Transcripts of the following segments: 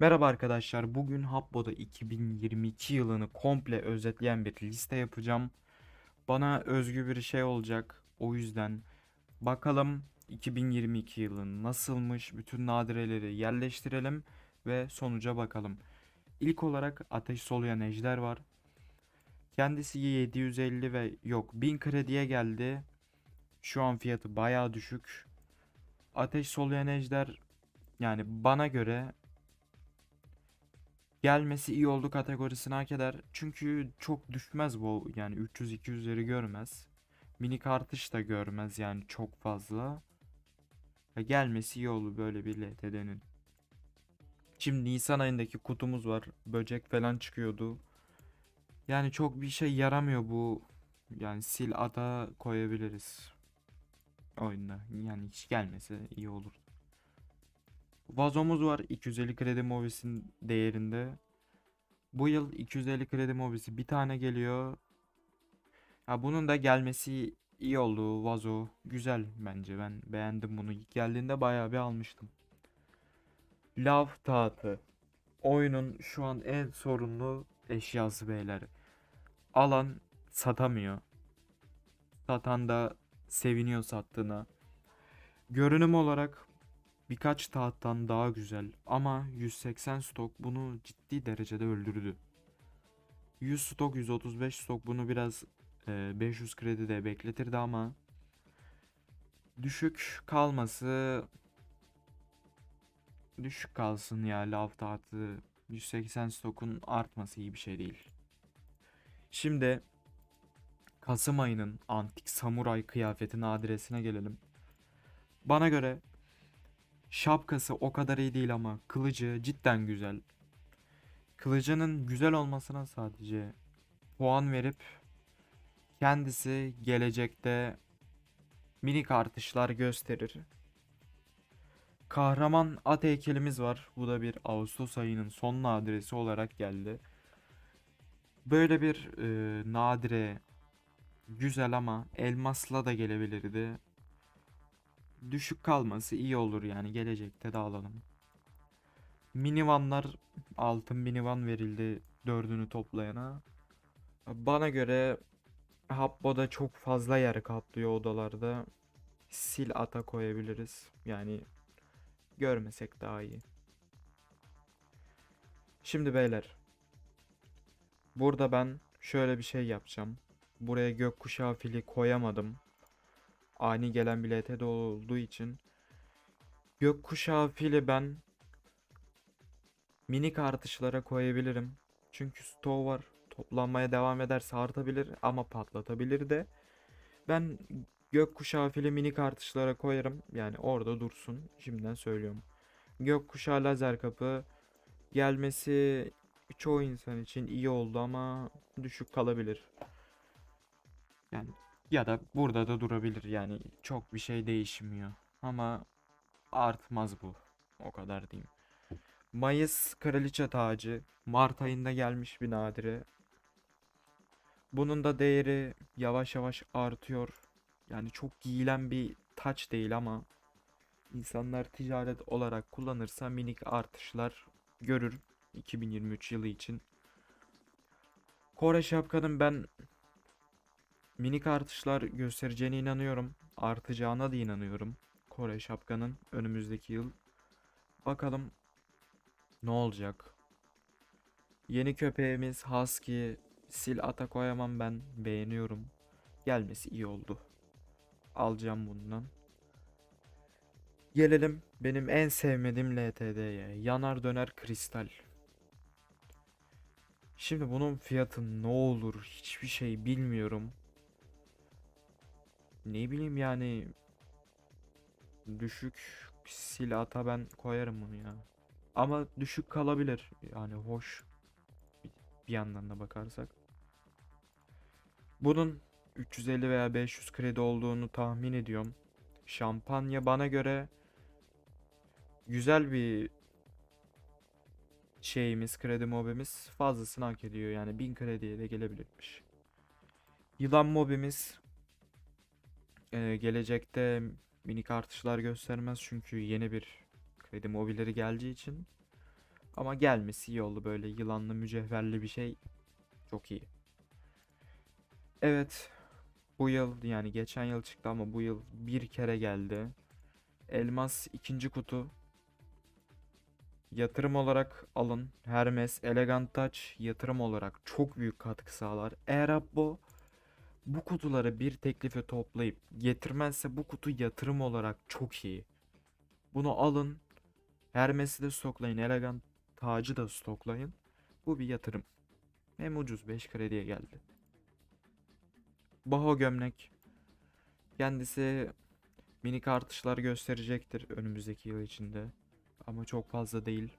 Merhaba arkadaşlar. Bugün Habbo'da 2022 yılını komple özetleyen bir liste yapacağım. Bana özgü bir şey olacak. O yüzden bakalım 2022 yılı nasılmış? Bütün nadireleri yerleştirelim ve sonuca bakalım. İlk olarak Ateş Soluyan Ejder var. Kendisi 750 ve yok 1000 krediye geldi. Şu an fiyatı bayağı düşük. Ateş Soluyan Ejder yani bana göre gelmesi iyi oldu kategorisini hak eder. Çünkü çok düşmez bu yani 300-200'leri görmez. Minik artış da görmez yani çok fazla. Ya gelmesi iyi oldu böyle bir LTD'nin. Şimdi Nisan ayındaki kutumuz var. Böcek falan çıkıyordu. Yani çok bir şey yaramıyor bu. Yani sil ata koyabiliriz. Oyunda. Yani hiç gelmese iyi olur. Vazomuz var 250 kredi mobisin değerinde. Bu yıl 250 kredi mobisi bir tane geliyor. Ha bunun da gelmesi iyi oldu. Vazo güzel bence. Ben beğendim bunu. İlk geldiğinde bayağı bir almıştım. Lav tahtı. Oyunun şu an en sorunlu eşyası beyler. Alan satamıyor. Satan da seviniyor sattığına. Görünüm olarak birkaç tahttan daha güzel ama 180 stok bunu ciddi derecede öldürdü. 100 stok 135 stok bunu biraz e, 500 kredide bekletirdi ama düşük kalması düşük kalsın ya lav tahtı 180 stokun artması iyi bir şey değil. Şimdi Kasım ayının antik samuray kıyafetinin adresine gelelim. Bana göre Şapkası o kadar iyi değil ama kılıcı cidden güzel. Kılıcının güzel olmasına sadece puan verip kendisi gelecekte minik artışlar gösterir. Kahraman at heykelimiz var. Bu da bir Ağustos ayının son nadiresi olarak geldi. Böyle bir e, nadire güzel ama elmasla da gelebilirdi düşük kalması iyi olur yani gelecekte de alalım. Minivanlar altın minivan verildi dördünü toplayana. Bana göre Habbo'da çok fazla yer kaplıyor odalarda. Sil ata koyabiliriz. Yani görmesek daha iyi. Şimdi beyler. Burada ben şöyle bir şey yapacağım. Buraya gökkuşağı fili koyamadım ani gelen bir LTD olduğu için gökkuşağı fili ben minik artışlara koyabilirim. Çünkü stoğu var. Toplanmaya devam ederse artabilir ama patlatabilir de. Ben gökkuşağı fili minik artışlara koyarım. Yani orada dursun. Şimdiden söylüyorum. Gökkuşağı lazer kapı gelmesi çoğu insan için iyi oldu ama düşük kalabilir. Yani ya da burada da durabilir yani çok bir şey değişmiyor. Ama artmaz bu. O kadar diyeyim. Mayıs kraliçe tacı Mart ayında gelmiş bir nadire. Bunun da değeri yavaş yavaş artıyor. Yani çok giyilen bir taç değil ama insanlar ticaret olarak kullanırsa minik artışlar görür 2023 yılı için. Kore şapkanın ben minik artışlar göstereceğine inanıyorum. Artacağına da inanıyorum. Kore şapkanın önümüzdeki yıl. Bakalım ne olacak. Yeni köpeğimiz Husky. Sil ata koyamam ben. Beğeniyorum. Gelmesi iyi oldu. Alacağım bundan. Gelelim benim en sevmediğim LTD'ye. Yanar döner kristal. Şimdi bunun fiyatı ne olur hiçbir şey bilmiyorum. Ne bileyim yani düşük sil ata ben koyarım bunu ya. Ama düşük kalabilir. Yani hoş bir yandan da bakarsak. Bunun 350 veya 500 kredi olduğunu tahmin ediyorum. Şampanya bana göre güzel bir şeyimiz, kredi mobimiz fazlasını hak ediyor. Yani 1000 krediye de gelebilirmiş. Yılan mobimiz ee, gelecekte minik artışlar göstermez çünkü yeni bir kredi mobilleri geleceği için. Ama gelmesi iyi oldu böyle yılanlı mücevherli bir şey. Çok iyi. Evet. Bu yıl yani geçen yıl çıktı ama bu yıl bir kere geldi. Elmas ikinci kutu. Yatırım olarak alın. Hermes Elegant Touch yatırım olarak çok büyük katkı sağlar. Eğer Abbo bu kutuları bir teklife toplayıp getirmezse bu kutu yatırım olarak çok iyi. Bunu alın. Hermes'i de stoklayın. Elegant Tacı da stoklayın. Bu bir yatırım. Hem ucuz 5 krediye geldi. Baho gömlek. Kendisi minik artışlar gösterecektir önümüzdeki yıl içinde. Ama çok fazla değil.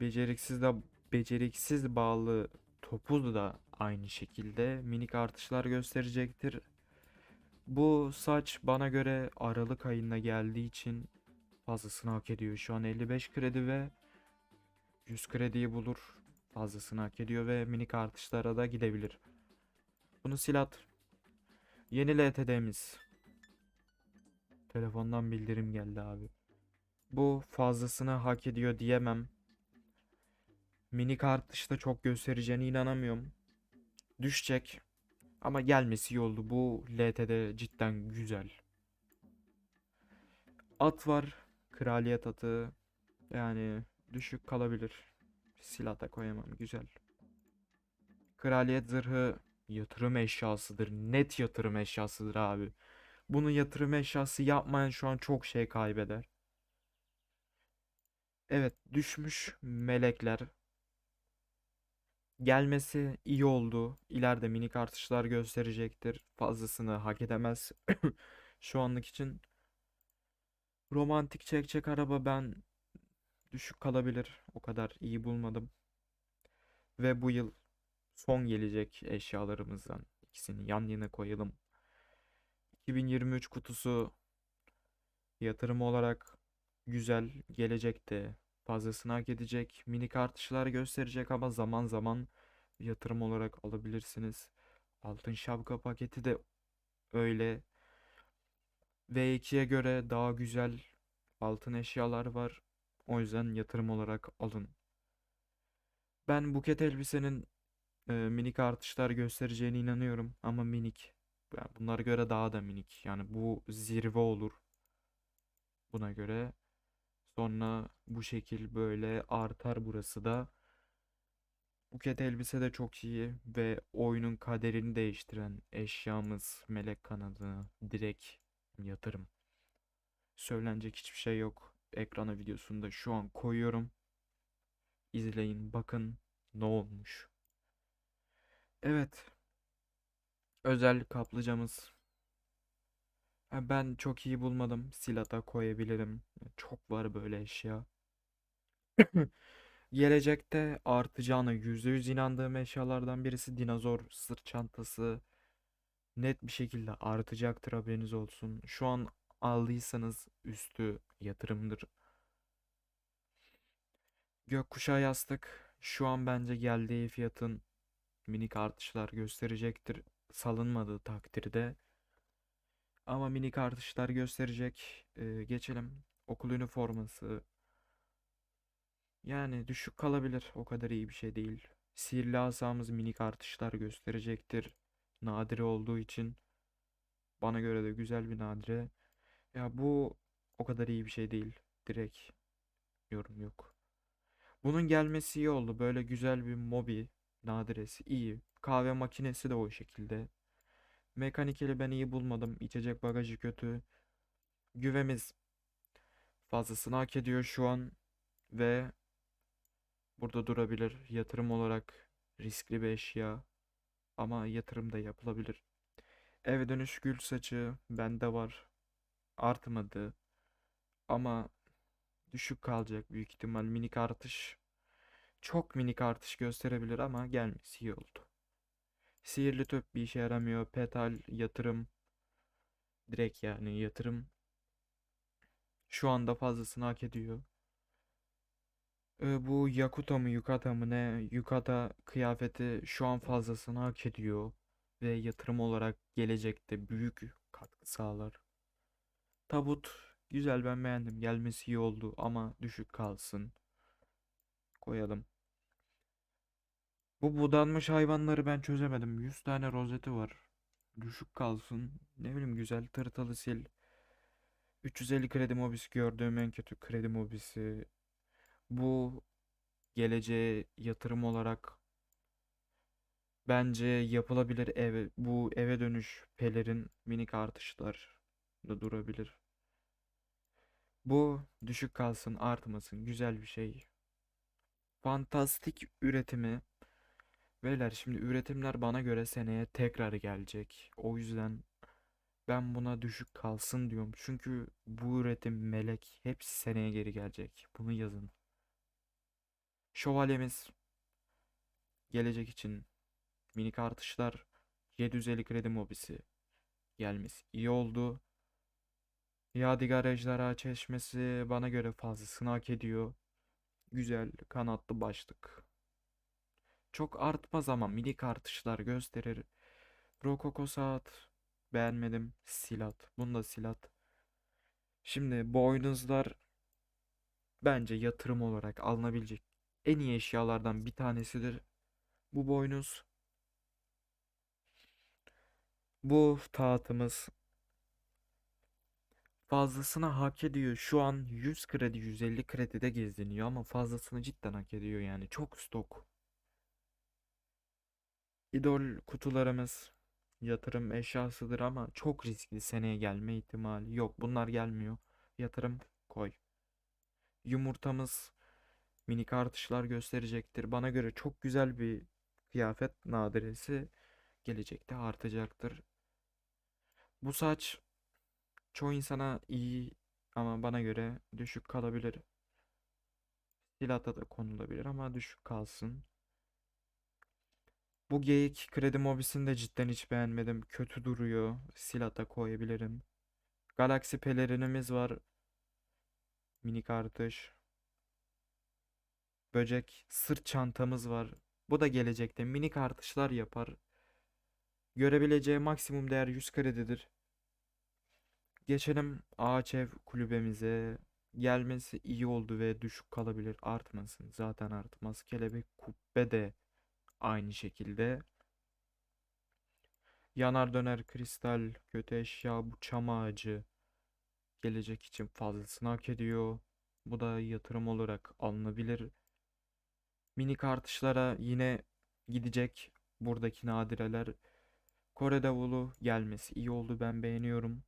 Beceriksiz de beceriksiz bağlı topuz da aynı şekilde minik artışlar gösterecektir. Bu saç bana göre Aralık ayında geldiği için fazlasını hak ediyor. Şu an 55 kredi ve 100 krediyi bulur. Fazlasını hak ediyor ve minik artışlara da gidebilir. Bunu silat. Yeni LTD'miz. Telefondan bildirim geldi abi. Bu fazlasını hak ediyor diyemem. Minik artışta çok göstereceğine inanamıyorum. Düşecek. Ama gelmesi iyi oldu. Bu LTD cidden güzel. At var. Kraliyet atı. Yani düşük kalabilir. Silata koyamam. Güzel. Kraliyet zırhı yatırım eşyasıdır. Net yatırım eşyasıdır abi. Bunu yatırım eşyası yapmayan şu an çok şey kaybeder. Evet düşmüş melekler. Gelmesi iyi oldu. İleride minik artışlar gösterecektir. Fazlasını hak edemez. Şu anlık için romantik çekçek araba ben düşük kalabilir. O kadar iyi bulmadım. Ve bu yıl son gelecek eşyalarımızdan ikisini yan yana koyalım. 2023 kutusu yatırım olarak güzel gelecekte fazlasını hak edecek. Minik artışlar gösterecek ama zaman zaman yatırım olarak alabilirsiniz. Altın şapka paketi de öyle. V2'ye göre daha güzel altın eşyalar var. O yüzden yatırım olarak alın. Ben buket elbisenin e, minik artışlar göstereceğine inanıyorum ama minik. Yani bunlara göre daha da minik. Yani bu zirve olur. Buna göre. Sonra bu şekil böyle artar burası da. Buket elbise de çok iyi ve oyunun kaderini değiştiren eşyamız melek kanadı direkt yatırım. Söylenecek hiçbir şey yok. Ekrana videosunu da şu an koyuyorum. İzleyin bakın ne olmuş. Evet. Özel kaplıcamız. Ben çok iyi bulmadım. Silata koyabilirim. Çok var böyle eşya. Gelecekte artacağına %100 inandığım eşyalardan birisi dinozor sırt çantası. Net bir şekilde artacaktır haberiniz olsun. Şu an aldıysanız üstü yatırımdır. Gökkuşağı yastık şu an bence geldiği fiyatın minik artışlar gösterecektir. Salınmadığı takdirde. Ama minik artışlar gösterecek. Ee, geçelim. Okul üniforması. Yani düşük kalabilir. O kadar iyi bir şey değil. Sihirli asamız minik artışlar gösterecektir. Nadire olduğu için. Bana göre de güzel bir nadire. Ya bu o kadar iyi bir şey değil. Direkt yorum yok. Bunun gelmesi iyi oldu. Böyle güzel bir mobi nadiresi iyi. Kahve makinesi de o şekilde. Mekanikeli ben iyi bulmadım. İçecek bagajı kötü. Güvemiz fazlasını hak ediyor şu an ve burada durabilir. Yatırım olarak riskli bir eşya ama yatırım da yapılabilir. Eve dönüş gül saçı bende var. Artmadı ama düşük kalacak büyük ihtimal minik artış. Çok minik artış gösterebilir ama gelmesi iyi oldu. Sihirli töp bir işe yaramıyor. Petal yatırım direkt yani yatırım şu anda fazlasını hak ediyor. Ee, bu Yakuta mı Yukata mı ne? Yukata kıyafeti şu an fazlasını hak ediyor. Ve yatırım olarak gelecekte büyük katkı sağlar. Tabut güzel ben beğendim. Gelmesi iyi oldu ama düşük kalsın. koyalım. Bu budanmış hayvanları ben çözemedim. 100 tane rozeti var. Düşük kalsın. Ne bileyim güzel tırtılı sil. 350 kredi mobisi gördüğüm en kötü kredi mobisi. Bu geleceğe yatırım olarak bence yapılabilir eve bu eve dönüş pelerin minik artışlar da durabilir. Bu düşük kalsın, artmasın. Güzel bir şey. Fantastik üretimi. Beyler şimdi üretimler bana göre seneye tekrar gelecek. O yüzden ben buna düşük kalsın diyorum. Çünkü bu üretim melek hepsi seneye geri gelecek. Bunu yazın. Şövalyemiz gelecek için minik artışlar 750 kredi mobisi gelmesi iyi oldu. Yadigar Ejderha Çeşmesi bana göre fazlasını hak ediyor. Güzel kanatlı başlık. Çok artmaz ama minik artışlar gösterir. Rokoko saat beğenmedim. Silat. Bunda silat. Şimdi boynuzlar bence yatırım olarak alınabilecek en iyi eşyalardan bir tanesidir. Bu boynuz. Bu tahtımız fazlasını hak ediyor. Şu an 100 kredi 150 kredide geziniyor ama fazlasını cidden hak ediyor yani. Çok stok. İdol kutularımız yatırım eşyasıdır ama çok riskli seneye gelme ihtimali yok. Bunlar gelmiyor. Yatırım koy. Yumurtamız minik artışlar gösterecektir. Bana göre çok güzel bir kıyafet nadiresi gelecekte artacaktır. Bu saç çoğu insana iyi ama bana göre düşük kalabilir. Silata da konulabilir ama düşük kalsın. Bu geyik kredi mobisini de cidden hiç beğenmedim. Kötü duruyor. Silata koyabilirim. Galaxy pelerinimiz var. Minik artış. Böcek sırt çantamız var. Bu da gelecekte minik artışlar yapar. Görebileceği maksimum değer 100 kredidir. Geçelim ağaç ev kulübemize. Gelmesi iyi oldu ve düşük kalabilir. Artmasın. Zaten artmaz. Kelebek kubbe de aynı şekilde. Yanar döner kristal kötü eşya bu çam ağacı gelecek için fazlasını hak ediyor. Bu da yatırım olarak alınabilir. Minik artışlara yine gidecek buradaki nadireler. Kore davulu gelmesi iyi oldu ben beğeniyorum.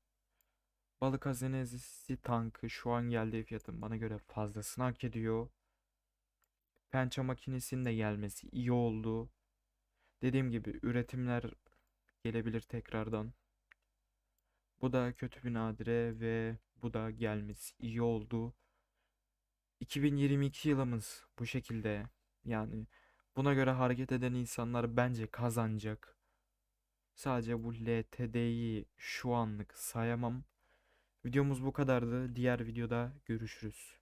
Balık hazinesi tankı şu an geldiği fiyatın bana göre fazlasını hak ediyor. Pençe makinesinin de gelmesi iyi oldu. Dediğim gibi üretimler gelebilir tekrardan. Bu da kötü bir nadire ve bu da gelmesi iyi oldu. 2022 yılımız bu şekilde. Yani buna göre hareket eden insanlar bence kazanacak. Sadece bu LTD'yi şu anlık sayamam. Videomuz bu kadardı. Diğer videoda görüşürüz.